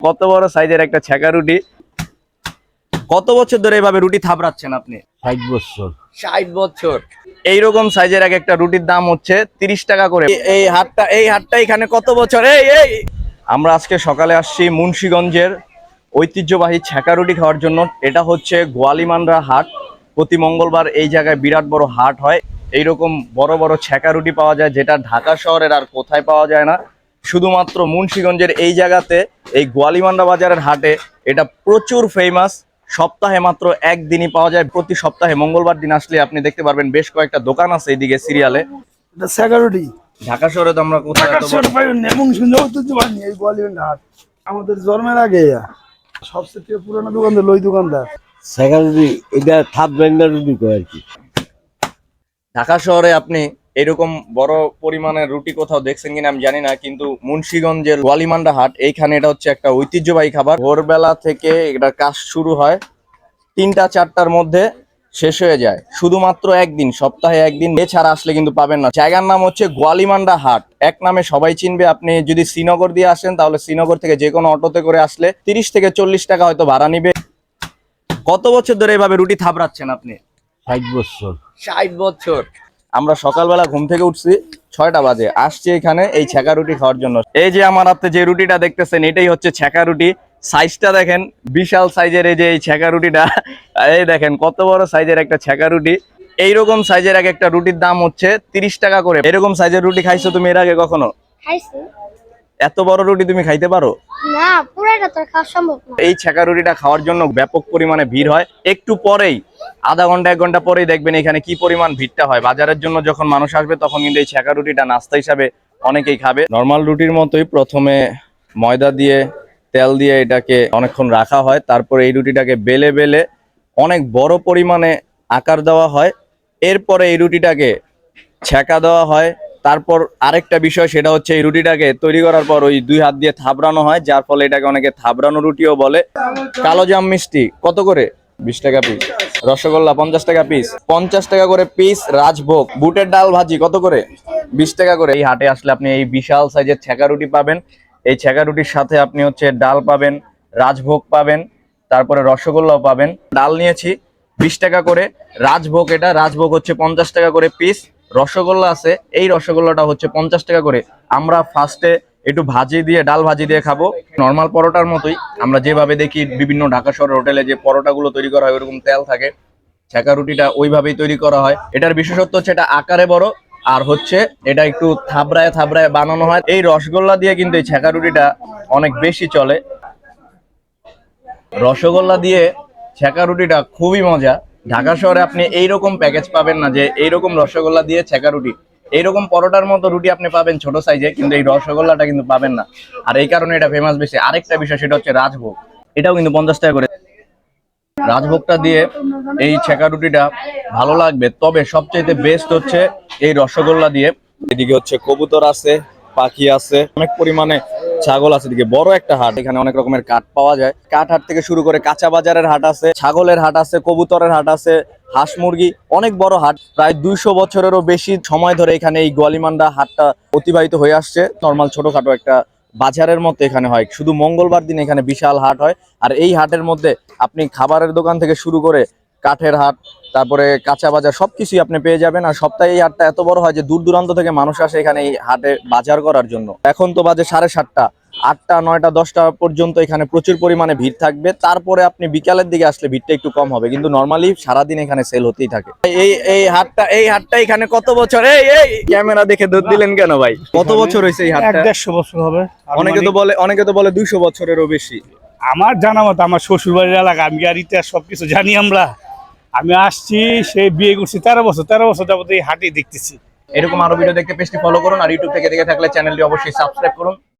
কত বড় সাইজের একটা ছেঁকা রুটি? কত বছর ধরে এইভাবে রুটি থাবড়াচ্ছেন আপনি? ষাট বছর। ষাট বছর। এইরকম সাইজের এক একটা রুটির দাম হচ্ছে তিরিশ টাকা করে। এই- এই হাটটা এই হাটটা এখানে কত বছর? এই এই! আমরা আজকে সকালে আসছি মুন্সিগঞ্জের ঐতিহ্যবাহী ছেঁকা রুটি খাওয়ার জন্য। এটা হচ্ছে গোয়ালিমানরা হাট। প্রতি মঙ্গলবার এই জায়গায় বিরাট বড় হাট হয়। এইরকম বড় বড় ছেঁকা রুটি পাওয়া যায় যেটা ঢাকা শহরের আর কোথায় পাওয়া যায় না। শুধুমাত্র মুন্সীগঞ্জের এই জায়গাতে এই গোয়ালিমান্ডা বাজারের হাটে এটা প্রচুর ফেমাস সপ্তাহে মাত্র একদিনই পাওয়া যায়। প্রতি সপ্তাহে মঙ্গলবার দিন আসলে আপনি দেখতে পারবেন বেশ কয়েকটা দোকান আছে এইদিকে সিরিয়ালে। এটা সেকারুটি ঢাকা শহরে তো আমরা কোথায় এবং সুন্দর এই হাট। আমাদের জন্মের আগে। সবচেয়ে পুরোনো দোকানদার লই দোকানদার সেকেন্ডারি এটা থাপ ব্যান্ডার রুটি কয় আর কি। ঢাকা শহরে আপনি এরকম বড় পরিমাণের রুটি কোথাও দেখছেন কিনা আমি জানি না, কিন্তু মুন্সীগঞ্জের গোয়ালিমান্ডা হাট, এইখানে এটা হচ্ছে একটা ঐতিহ্যবাহী খাবার। ভোরবেলা থেকে এটা কাজ শুরু হয় তিনটা, চারটার মধ্যে শেষ হয়ে যায়। শুধুমাত্র একদিন, সপ্তাহে একদিন, এছাড়া আসলে কিন্তু পাবেন না। জায়গার নাম হচ্ছে গোয়ালিমান্ডা হাট। এক নামে সবাই চিনবে, আপনি যদি শ্রীনগর দিয়ে আসেন, তাহলে শ্রীনগর থেকে যে কোনো অটোতে করে আসলে তিরিশ থেকে চল্লিশ টাকা হয়তো ভাড়া নিবে। কত বছর ধরে এভাবে রুটি থাবড়াচ্ছেন আপনি? ষাট বছর। ষাট বছর। আমরা সকালবেলা ঘুম থেকে উঠছি ছয়টা বাজে। আসছি এখানে এই ছেঁকা রুটি খাওয়ার জন্য। এই যে আমার হাতে যে রুটিটা দেখতেছেন এটাই হচ্ছে ছেঁকা রুটি। সাইজটা দেখেন বিশাল সাইজের এই যে এই ছেঁকা রুটিটা। এই দেখেন কত বড় সাইজের একটা ছেঁকা রুটি। এইরকম সাইজের এক একটা রুটির দাম হচ্ছে তিরিশ টাকা করে। এরকম সাইজের রুটি খাইছো তুমি এর আগে কখনো? খাইছি। এত বড় রুটি তুমি খাইতে পারো? না পুরাটা তো খাওয়া সম্ভব না। এই ছেঁকা রুটিটা খাওয়ার জন্য ব্যাপক পরিমাণে ভিড় হয়। একটু পরেই আধা ঘণ্টা এক ঘণ্টা পরেই দেখবেন এখানে কি পরিমাণ ভিড়টা হয়। বাজারের জন্য যখন মানুষ আসবে তখন কিন্তু এই ছেঁকা রুটিটা নাস্তা হিসাবে অনেকেই খাবে। নর্মাল রুটির মতোই প্রথমে ময়দা দিয়ে তেল দিয়ে এটাকে অনেকক্ষণ রাখা হয়। তারপরে এই রুটিটাকে বেলে বেলে অনেক বড় পরিমাণে আকার দেওয়া হয়। এরপরে এই রুটিটাকে ছেঁকা দেওয়া হয়। তারপর আরেকটা বিষয়, সেটা হচ্ছে এই রুটিটাকে তৈরি করার পর ওই দুই হাত দিয়ে থাবড়ানো হয়, যার ফলে এটাকে অনেকে থাবড়ানো রুটিও বলে। কালো জাম মিষ্টি, কত করে? বিশ টাকা পিস রসগোল্লা পঞ্চাশ টাকা পিস পঞ্চাশ টাকা করে পিস রাজভোগ। বুটের ডাল ভাজি, কত করে? বিশ টাকা করে। এই হাটে আসলে আপনি এই বিশাল সাইজের ছেঁকা রুটি পাবেন। এই ছেঁকা রুটির সাথে আপনি হচ্ছে ডাল পাবেন, রাজভোগ পাবেন, তারপরে রসগোল্লাও পাবেন। ডাল নিয়েছি বিশ টাকা করে। রাজভোগ এটা, রাজভোগ হচ্ছে পঞ্চাশ টাকা করে পিস রসগোল্লা আছে, এই রসগোল্লাটা হচ্ছে পঞ্চাশ টাকা করে। আমরা ফার্স্টে একটু ভাজি দিয়ে, ডাল ভাজি দিয়ে খাব। নর্মাল পরোটার মতোই। আমরা যেভাবে দেখি বিভিন্ন ঢাকা শহরের হোটেলে যে পরোটাগুলো তৈরি করা হয়, ওরকম তেল থাকে। ছেঁকা রুটিটা ওইভাবেই তৈরি করা হয়। এটার বিশেষত্ব হচ্ছে এটা আকারে বড়, আর হচ্ছে এটা একটু থাবড়ায় থাবড়ায় বানানো হয়। এই রসগোল্লা দিয়ে কিন্তু এই ছেঁকা রুটিটা অনেক বেশি চলে। রসগোল্লা দিয়ে ছেঁকা রুটিটা খুবই মজা। ঢাকা শহরে আপনি এইরকম প্যাকেজ পাবেন না যে এইরকম রসগোল্লা দিয়ে ছেঁকা রুটি। এইরকম পরোটার মতো রুটি আপনি পাবেন ছোট সাইজে কিন্তু এই রসগোল্লাটা কিন্তু পাবেন না। আর এই কারণে এটা ফেমাস বেশি। আরেকটা বিষয়, সেটা হচ্ছে রাজভোগ। এটাও কিন্তু পঞ্চাশ টাকা করে। রাজভোগটা দিয়ে এই ছেঁকা রুটিটা ভালো লাগবে। তবে সবচেয়ে বেস্ট হচ্ছে এই রসগোল্লা দিয়ে। এদিকে হচ্ছে কবুতর আছে, পাখি আছে। অনেক পরিমাণে ছাগল আছে এদিকে, বড় একটা হাট, এখানে অনেক রকমের কাঠ পাওয়া যায়। কাঠ হাট থেকে শুরু করে কাঁচা বাজারের হাট আছে, ছাগলের হাট আছে, কবুতরের হাট আছে, হাঁস মুরগি, অনেক বড় হাট। প্রায় দুইশো বছরেরও বেশি সময় ধরে এখানে এই গোয়ালিমান্ডা হাটটা অতিবাহিত হয়ে আসছে। নর্মাল ছোটখাটো একটা বাজারের মতো এখানে হয়। শুধু মঙ্গলবার দিন এখানে বিশাল হাট হয়। আর এই হাটের মধ্যে আপনি খাবারের দোকান থেকে শুরু করে কাঠের হাট, তারপরে কাঁচা বাজার, সবকিছুই আপনি পেয়ে যাবেন। আর সপ্তাহে এই হাটটা এত বড় হয় যে দূর দূরান্ত থেকে মানুষ আসে এখানে এই হাটে বাজার করার জন্য। এখন তো বাজে সাড়ে সাতটা। আটটা নয়টা দশটা পর্যন্ত এখানে প্রচুর পরিমাণে ভিড় থাকবে। তারপরে আপনি বিকালের দিকে আসলে ভিড়টা একটু কম হবে কিন্তু নর্মালি সারাদিন এখানে সেল হতেই থাকে। এই এই হাটটা এই হাটটা এখানে কত বছর? এই এই! ক্যামেরা দেখে দৌড় দিলেন কেন ভাই? কত বছর হয়েছে এই হাটটা? দেড়শো বছর হবে অনেকে তো বলে অনেকে তো বলে দুইশো বছরেরও বেশি। আমার জানা মতো আমার শ্বশুর বাড়ির এলাকা আমি আর ইতিহাস সবকিছু জানি আমরা? আমি আসছি সেই বিয়ে করছি তেরো বছর তেরো বছর যাবত এই হাটই দেখতেছি। এরকম আরও ভিডিও দেখতে পেজটি ফলো করুন আর ইউটিউব থেকে দেখে থাকলে চ্যানেলটি অবশ্যই সাবস্ক্রাইব করুন।